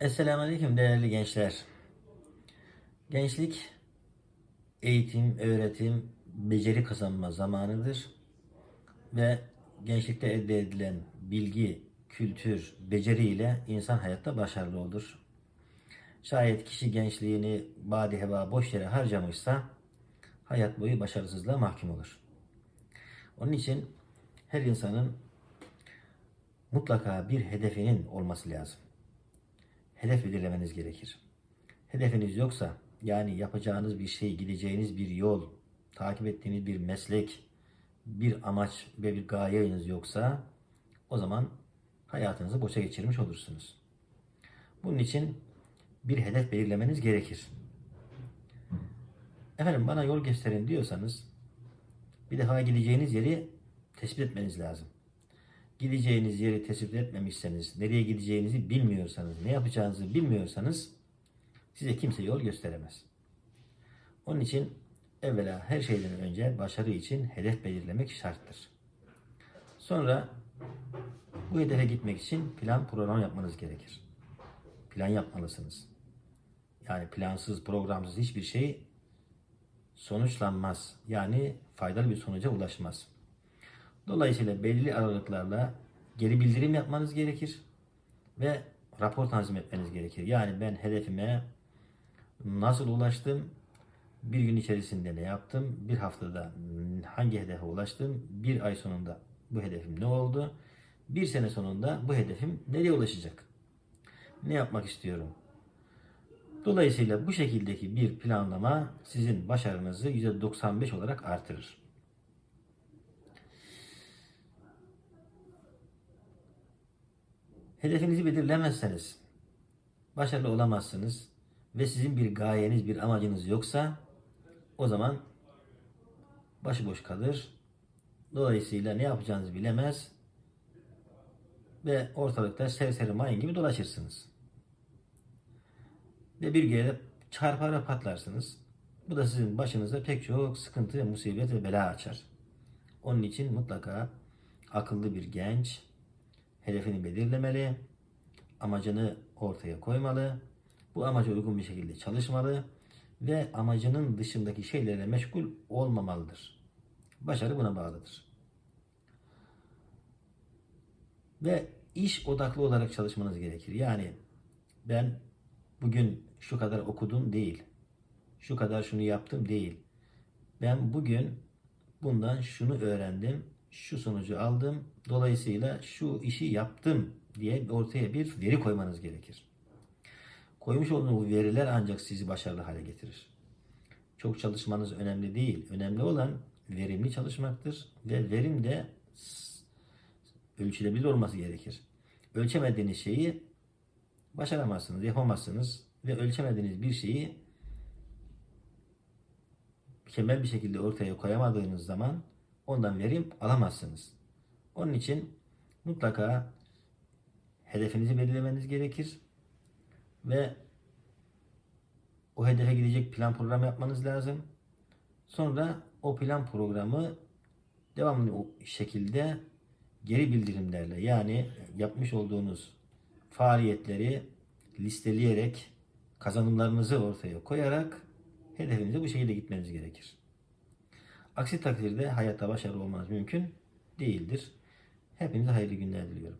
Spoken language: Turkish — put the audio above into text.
Esselamu Aleyküm değerli gençler. Gençlik eğitim, öğretim, beceri kazanma zamanıdır. Ve gençlikte elde edilen bilgi, kültür, beceri ile insan hayatta başarılı olur. Şayet kişi gençliğini badi heva boş yere harcamışsa hayat boyu başarısızlığa mahkum olur. Onun için her insanın mutlaka bir hedefinin olması lazım hedef belirlemeniz gerekir. Hedefiniz yoksa yani yapacağınız bir şey, gideceğiniz bir yol, takip ettiğiniz bir meslek, bir amaç ve bir gayeniz yoksa o zaman hayatınızı boşa geçirmiş olursunuz. Bunun için bir hedef belirlemeniz gerekir. Efendim bana yol gösterin diyorsanız bir defa gideceğiniz yeri tespit etmeniz lazım gideceğiniz yeri tespit etmemişseniz, nereye gideceğinizi bilmiyorsanız, ne yapacağınızı bilmiyorsanız size kimse yol gösteremez. Onun için evvela her şeyden önce başarı için hedef belirlemek şarttır. Sonra bu hedefe gitmek için plan program yapmanız gerekir. Plan yapmalısınız. Yani plansız, programsız hiçbir şey sonuçlanmaz. Yani faydalı bir sonuca ulaşmaz. Dolayısıyla belli aralıklarla geri bildirim yapmanız gerekir ve rapor tanzim etmeniz gerekir. Yani ben hedefime nasıl ulaştım, bir gün içerisinde ne yaptım, bir haftada hangi hedefe ulaştım, bir ay sonunda bu hedefim ne oldu, bir sene sonunda bu hedefim nereye ulaşacak, ne yapmak istiyorum. Dolayısıyla bu şekildeki bir planlama sizin başarınızı %95 olarak artırır. Hedefinizi belirlemezseniz başarılı olamazsınız ve sizin bir gayeniz, bir amacınız yoksa o zaman başıboş kalır. Dolayısıyla ne yapacağınızı bilemez ve ortalıkta serseri mayın gibi dolaşırsınız. Ve bir yere çarpara patlarsınız. Bu da sizin başınıza pek çok sıkıntı, musibet ve bela açar. Onun için mutlaka akıllı bir genç, hedefini belirlemeli, amacını ortaya koymalı, bu amaca uygun bir şekilde çalışmalı ve amacının dışındaki şeylerle meşgul olmamalıdır. Başarı buna bağlıdır. Ve iş odaklı olarak çalışmanız gerekir. Yani ben bugün şu kadar okudum değil, şu kadar şunu yaptım değil. Ben bugün bundan şunu öğrendim, şu sonucu aldım. Dolayısıyla şu işi yaptım diye ortaya bir veri koymanız gerekir. Koymuş olduğunuz veriler ancak sizi başarılı hale getirir. Çok çalışmanız önemli değil. Önemli olan verimli çalışmaktır ve verim de ölçülebilir olması gerekir. Ölçemediğiniz şeyi başaramazsınız, yapamazsınız ve ölçemediğiniz bir şeyi mükemmel bir şekilde ortaya koyamadığınız zaman ondan verim alamazsınız. Onun için mutlaka hedefinizi belirlemeniz gerekir ve o hedefe gidecek plan program yapmanız lazım. Sonra o plan programı devamlı o şekilde geri bildirimlerle yani yapmış olduğunuz faaliyetleri listeleyerek kazanımlarınızı ortaya koyarak hedefinize bu şekilde gitmeniz gerekir. Aksi takdirde hayatta başarılı olmanız mümkün değildir. Hepinize hayırlı günler diliyorum.